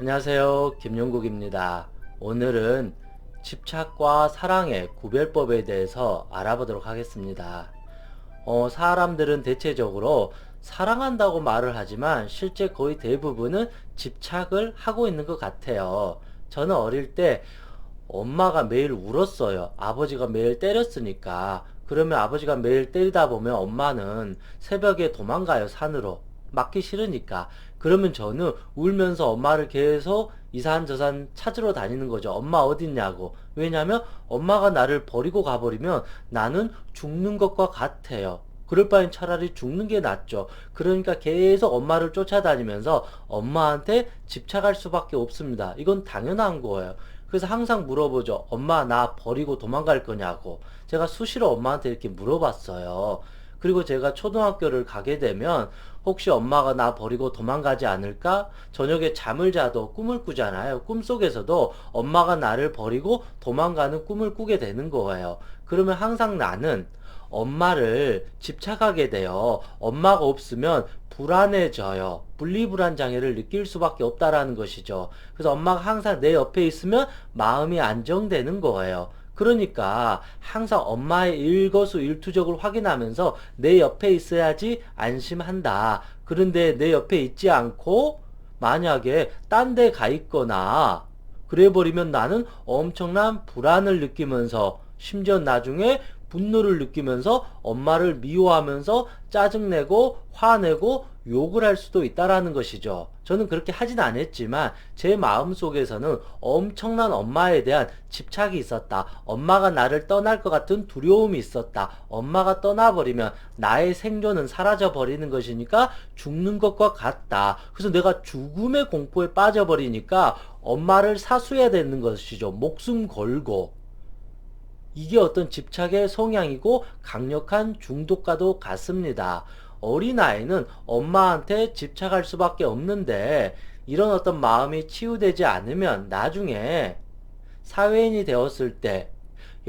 안녕하세요. 김용국입니다. 오늘은 집착과 사랑의 구별법에 대해서 알아보도록 하겠습니다. 어, 사람들은 대체적으로 사랑한다고 말을 하지만 실제 거의 대부분은 집착을 하고 있는 것 같아요. 저는 어릴 때 엄마가 매일 울었어요. 아버지가 매일 때렸으니까. 그러면 아버지가 매일 때리다 보면 엄마는 새벽에 도망가요, 산으로. 맞기 싫으니까. 그러면 저는 울면서 엄마를 계속 이산 저산 찾으러 다니는 거죠. 엄마 어딨냐고. 왜냐면 엄마가 나를 버리고 가버리면 나는 죽는 것과 같아요. 그럴 바엔 차라리 죽는 게 낫죠. 그러니까 계속 엄마를 쫓아다니면서 엄마한테 집착할 수밖에 없습니다. 이건 당연한 거예요. 그래서 항상 물어보죠. 엄마 나 버리고 도망갈 거냐고. 제가 수시로 엄마한테 이렇게 물어봤어요. 그리고 제가 초등학교를 가게 되면 혹시 엄마가 나 버리고 도망가지 않을까? 저녁에 잠을 자도 꿈을 꾸잖아요. 꿈속에서도 엄마가 나를 버리고 도망가는 꿈을 꾸게 되는 거예요. 그러면 항상 나는 엄마를 집착하게 돼요. 엄마가 없으면 불안해져요. 분리불안 장애를 느낄 수밖에 없다라는 것이죠. 그래서 엄마가 항상 내 옆에 있으면 마음이 안정되는 거예요. 그러니까 항상 엄마의 일거수일투족을 확인하면서 내 옆에 있어야지 안심한다. 그런데 내 옆에 있지 않고 만약에 딴 데 가 있거나 그래 버리면 나는 엄청난 불안을 느끼면서 심지어 나중에 분노를 느끼면서 엄마를 미워하면서 짜증내고 화내고 욕을 할 수도 있다라는 것이죠. 저는 그렇게 하진 않았지만 제 마음 속에서는 엄청난 엄마에 대한 집착이 있었다. 엄마가 나를 떠날 것 같은 두려움이 있었다. 엄마가 떠나버리면 나의 생존은 사라져 버리는 것이니까 죽는 것과 같다. 그래서 내가 죽음의 공포에 빠져버리니까 엄마를 사수해야 되는 것이죠. 목숨 걸고. 이게 어떤 집착의 성향이고 강력한 중독과도 같습니다. 어린아이는 엄마한테 집착할 수밖에 없는데 이런 어떤 마음이 치유되지 않으면 나중에 사회인이 되었을 때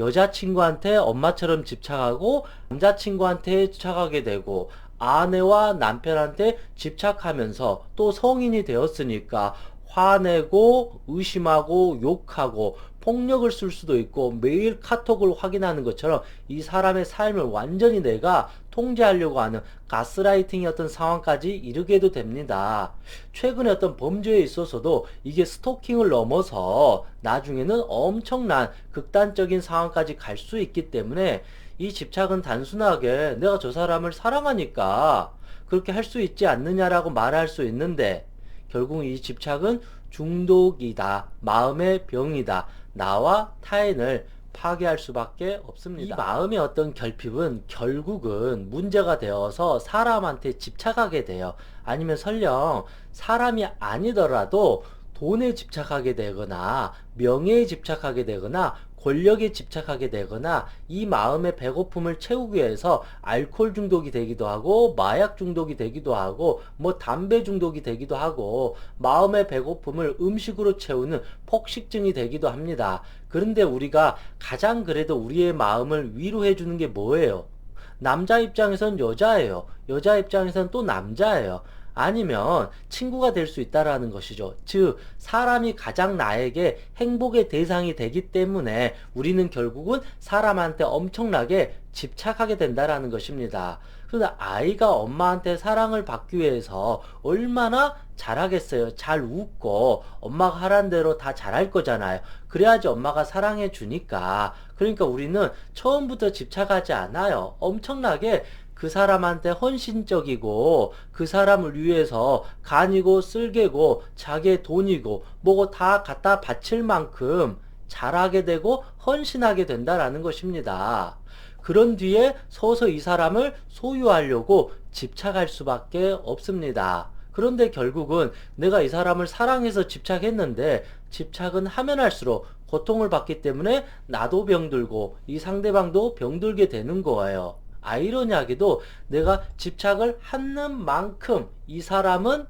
여자친구한테 엄마처럼 집착하고 남자친구한테 집착하게 되고 아내와 남편한테 집착하면서 또 성인이 되었으니까 화내고 의심하고 욕하고 폭력을 쓸 수도 있고 매일 카톡을 확인하는 것처럼 이 사람의 삶을 완전히 내가 통제하려고 하는 가스라이팅이었던 상황까지 이르게도 됩니다. 최근에 어떤 범죄에 있어서도 이게 스토킹을 넘어서 나중에는 엄청난 극단적인 상황까지 갈 수 있기 때문에 이 집착은 단순하게 내가 저 사람을 사랑하니까 그렇게 할 수 있지 않느냐라고 말할 수 있는데 결국 이 집착은 중독이다. 마음의 병이다. 나와 타인을 파괴할 수밖에 없습니다. 이 마음의 어떤 결핍은 결국은 문제가 되어서 사람한테 집착하게 돼요. 아니면 설령 사람이 아니더라도 돈에 집착하게 되거나 명예에 집착하게 되거나 권력에 집착하게 되거나 이 마음의 배고픔을 채우기 위해서 알코올 중독이 되기도 하고 마약 중독이 되기도 하고 뭐 담배 중독이 되기도 하고 마음의 배고픔을 음식으로 채우는 폭식증이 되기도 합니다. 그런데 우리가 가장 그래도 우리의 마음을 위로해 주는 게 뭐예요? 남자 입장에선 여자예요. 여자 입장에선 또 남자예요. 아니면 친구가 될 수 있다라는 것이죠. 즉, 사람이 가장 나에게 행복의 대상이 되기 때문에 우리는 결국은 사람한테 엄청나게 집착하게 된다라는 것입니다. 그런데 아이가 엄마한테 사랑을 받기 위해서 얼마나 잘하겠어요. 잘 웃고 엄마가 하란 대로 다 잘할 거잖아요. 그래야지 엄마가 사랑해 주니까. 그러니까 우리는 처음부터 집착하지 않아요. 엄청나게 그 사람한테 헌신적이고 그 사람을 위해서 간이고 쓸개고 자기의 돈이고 뭐고 다 갖다 바칠 만큼 잘하게 되고 헌신하게 된다라는 것입니다. 그런 뒤에 서서 이 사람을 소유하려고 집착할 수밖에 없습니다. 그런데 결국은 내가 이 사람을 사랑해서 집착했는데 집착은 하면 할수록 고통을 받기 때문에 나도 병들고 이 상대방도 병들게 되는 거예요. 아이러니하게도 내가 집착을 하는 만큼 이 사람은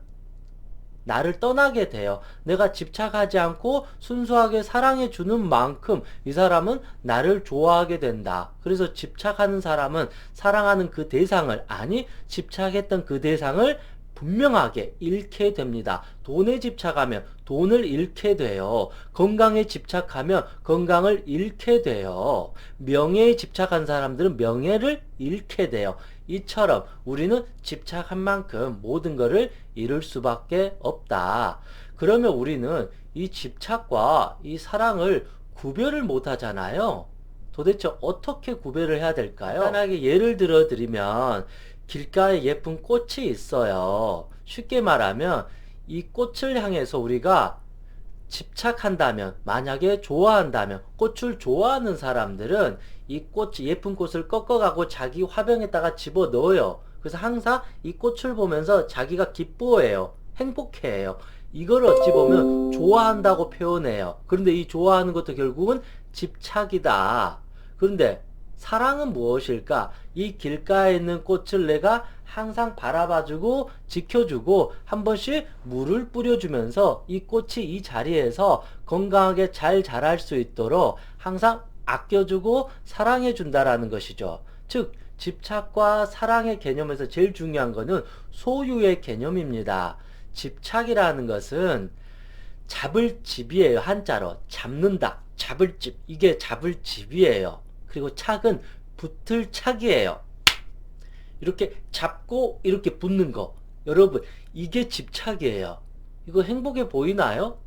나를 떠나게 돼요. 내가 집착하지 않고 순수하게 사랑해 주는 만큼 이 사람은 나를 좋아하게 된다. 그래서 집착하는 사람은 사랑하는 그 대상을, 아니, 집착했던 그 대상을 분명하게 잃게 됩니다. 돈에 집착하면 돈을 잃게 돼요. 건강에 집착하면 건강을 잃게 돼요. 명예에 집착한 사람들은 명예를 잃게 돼요. 이처럼 우리는 집착한 만큼 모든 것을 잃을 수밖에 없다. 그러면 우리는 이 집착과 이 사랑을 구별을 못 하잖아요. 도대체 어떻게 구별을 해야 될까요? 간단하게 예를 들어 드리면 길가에 예쁜 꽃이 있어요. 쉽게 말하면 이 꽃을 향해서 우리가 집착한다면, 만약에 좋아한다면, 꽃을 좋아하는 사람들은 이 꽃, 예쁜 꽃을 꺾어가고 자기 화병에다가 집어 넣어요. 그래서 항상 이 꽃을 보면서 자기가 기뻐해요. 행복해해요. 이걸 어찌 보면 좋아한다고 표현해요. 그런데 이 좋아하는 것도 결국은 집착이다. 그런데 사랑은 무엇일까? 이 길가에 있는 꽃을 내가 항상 바라봐주고 지켜주고 한 번씩 물을 뿌려주면서 이 꽃이 이 자리에서 건강하게 잘 자랄 수 있도록 항상 아껴주고 사랑해준다라는 것이죠. 즉, 집착과 사랑의 개념에서 제일 중요한 것은 소유의 개념입니다. 집착이라는 것은 잡을 집이에요. 한자로. 잡는다. 잡을 집. 이게 잡을 집이에요. 그리고 착은 붙을 착이에요. 이렇게 잡고 이렇게 붙는 거. 여러분, 이게 집착이에요. 이거 행복해 보이나요?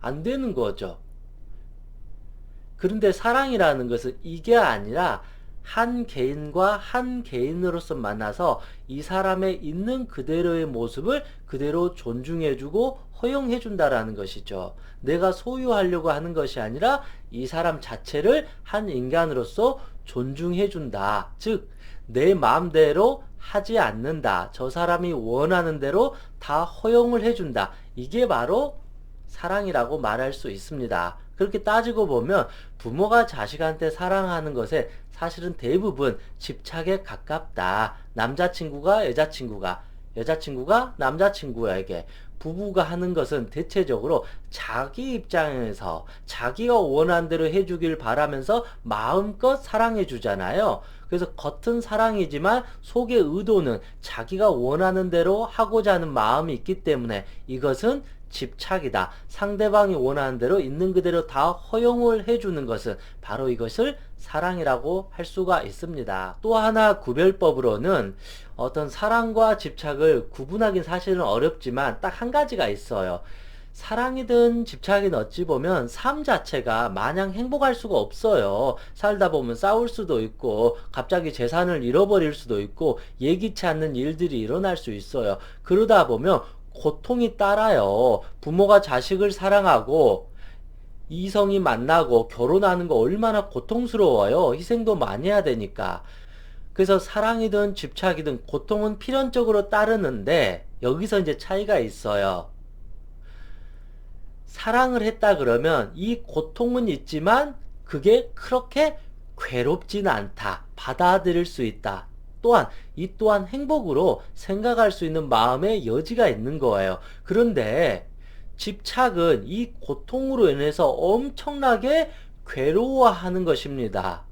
안 되는 거죠. 그런데 사랑이라는 것은 이게 아니라 한 개인과 한 개인으로서 만나서 이 사람의 있는 그대로의 모습을 그대로 존중해주고 허용해준다라는 것이죠. 내가 소유하려고 하는 것이 아니라 이 사람 자체를 한 인간으로서 존중해준다. 즉, 내 마음대로 하지 않는다. 저 사람이 원하는 대로 다 허용을 해준다. 이게 바로 사랑이라고 말할 수 있습니다. 그렇게 따지고 보면 부모가 자식한테 사랑하는 것에 사실은 대부분 집착에 가깝다. 남자친구가 여자친구가, 여자친구가 남자친구에게 부부가 하는 것은 대체적으로 자기 입장에서 자기가 원하는 대로 해주길 바라면서 마음껏 사랑해 주잖아요. 그래서 겉은 사랑이지만 속의 의도는 자기가 원하는 대로 하고자 하는 마음이 있기 때문에 이것은 집착이다. 상대방이 원하는 대로 있는 그대로 다 허용을 해주는 것은 바로 이것을 사랑이라고 할 수가 있습니다. 또 하나 구별법으로는 어떤 사랑과 집착을 구분하긴 사실은 어렵지만 딱 한 가지가 있어요. 사랑이든 집착이든 어찌 보면 삶 자체가 마냥 행복할 수가 없어요. 살다 보면 싸울 수도 있고, 갑자기 재산을 잃어버릴 수도 있고, 예기치 않는 일들이 일어날 수 있어요. 그러다 보면 고통이 따라요. 부모가 자식을 사랑하고 이성이 만나고 결혼하는 거 얼마나 고통스러워요. 희생도 많이 해야 되니까. 그래서 사랑이든 집착이든 고통은 필연적으로 따르는데 여기서 이제 차이가 있어요. 사랑을 했다 그러면 이 고통은 있지만 그게 그렇게 괴롭진 않다. 받아들일 수 있다. 또한 이 또한 행복으로 생각할 수 있는 마음의 여지가 있는 거예요. 그런데 집착은 이 고통으로 인해서 엄청나게 괴로워하는 것입니다.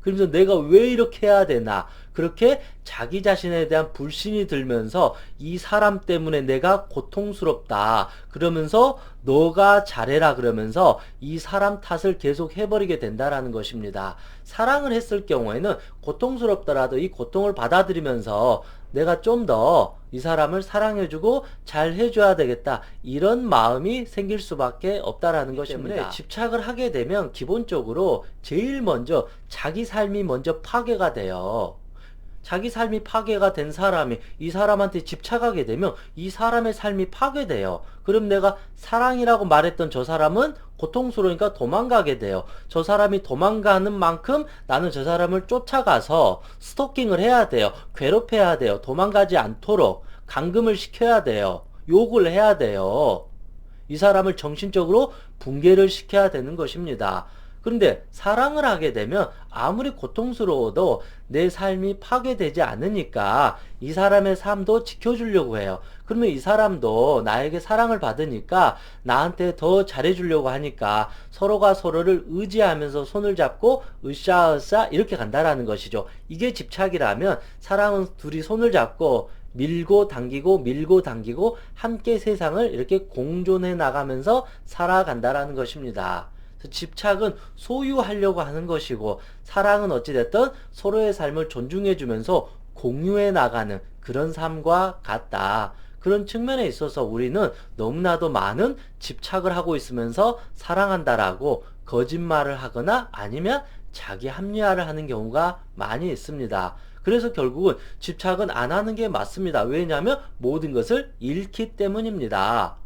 그러면서 내가 왜 이렇게 해야 되나? 그렇게 자기 자신에 대한 불신이 들면서 이 사람 때문에 내가 고통스럽다. 그러면서 너가 잘해라 그러면서 이 사람 탓을 계속 해버리게 된다라는 것입니다. 사랑을 했을 경우에는 고통스럽더라도 이 고통을 받아들이면서 내가 좀 더 이 사람을 사랑해주고 잘 해줘야 되겠다. 이런 마음이 생길 수밖에 없다라는 것입니다. 집착을 하게 되면 기본적으로 제일 먼저 자기 삶이 먼저 파괴가 돼요. 자기 삶이 파괴가 된 사람이 이 사람한테 집착하게 되면 이 사람의 삶이 파괴돼요. 그럼 내가 사랑이라고 말했던 저 사람은 고통스러우니까 도망가게 돼요. 저 사람이 도망가는 만큼 나는 저 사람을 쫓아가서 스토킹을 해야 돼요. 괴롭혀야 돼요. 도망가지 않도록 감금을 시켜야 돼요. 욕을 해야 돼요. 이 사람을 정신적으로 붕괴를 시켜야 되는 것입니다. 그런데 사랑을 하게 되면 아무리 고통스러워도 내 삶이 파괴되지 않으니까 이 사람의 삶도 지켜주려고 해요. 그러면 이 사람도 나에게 사랑을 받으니까 나한테 더 잘해주려고 하니까 서로가 서로를 의지하면서 손을 잡고 으쌰으쌰 이렇게 간다라는 것이죠. 이게 집착이라면 사랑은 둘이 손을 잡고 밀고 당기고 밀고 당기고 함께 세상을 이렇게 공존해 나가면서 살아간다라는 것입니다. 집착은 소유하려고 하는 것이고 사랑은 어찌됐든 서로의 삶을 존중해 주면서 공유해 나가는 그런 삶과 같다. 그런 측면에 있어서 우리는 너무나도 많은 집착을 하고 있으면서 사랑한다라고 거짓말을 하거나 아니면 자기 합리화를 하는 경우가 많이 있습니다. 그래서 결국은 집착은 안 하는 게 맞습니다. 왜냐하면 모든 것을 잃기 때문입니다.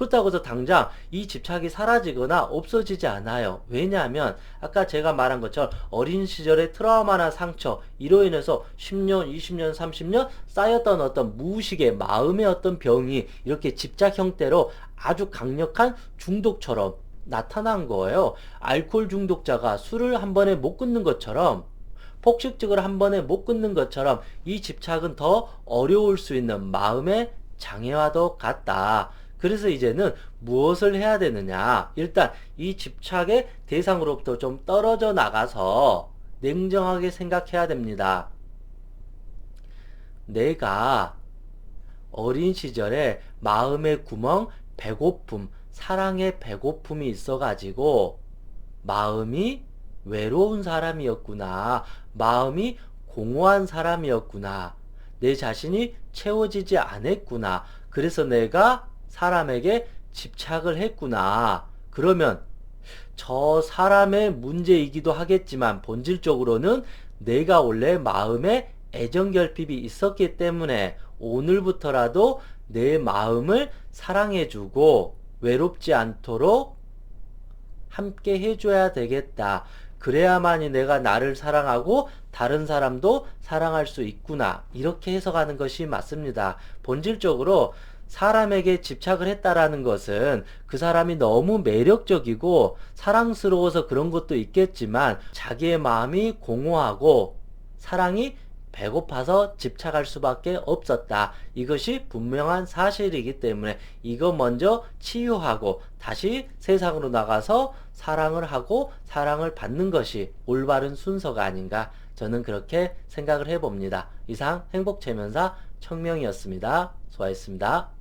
그렇다고 해서 당장 이 집착이 사라지거나 없어지지 않아요. 왜냐하면 아까 제가 말한 것처럼 어린 시절의 트라우마나 상처 이로 인해서 10년, 20년, 30년 쌓였던 어떤 무의식의 마음의 어떤 병이 이렇게 집착 형태로 아주 강력한 중독처럼 나타난 거예요. 알코올 중독자가 술을 한 번에 못 끊는 것처럼 폭식증을 한 번에 못 끊는 것처럼 이 집착은 더 어려울 수 있는 마음의 장애와도 같다. 그래서 이제는 무엇을 해야 되느냐? 일단 이 집착의 대상으로부터 좀 떨어져 나가서 냉정하게 생각해야 됩니다. 내가 어린 시절에 마음의 구멍, 배고픔, 사랑의 배고픔이 있어가지고 마음이 외로운 사람이었구나. 마음이 공허한 사람이었구나. 내 자신이 채워지지 않았구나. 그래서 내가 사람에게 집착을 했구나. 그러면 저 사람의 문제이기도 하겠지만 본질적으로는 내가 원래 마음에 애정 결핍이 있었기 때문에 오늘부터라도 내 마음을 사랑해주고 외롭지 않도록 함께 해줘야 되겠다. 그래야만이 내가 나를 사랑하고 다른 사람도 사랑할 수 있구나. 이렇게 해석하는 것이 맞습니다. 본질적으로 사람에게 집착을 했다라는 것은 그 사람이 너무 매력적이고 사랑스러워서 그런 것도 있겠지만 자기의 마음이 공허하고 사랑이 배고파서 집착할 수밖에 없었다. 이것이 분명한 사실이기 때문에 이거 먼저 치유하고 다시 세상으로 나가서 사랑을 하고 사랑을 받는 것이 올바른 순서가 아닌가 저는 그렇게 생각을 해봅니다. 이상 행복체면사 청명이었습니다. 수고하셨습니다.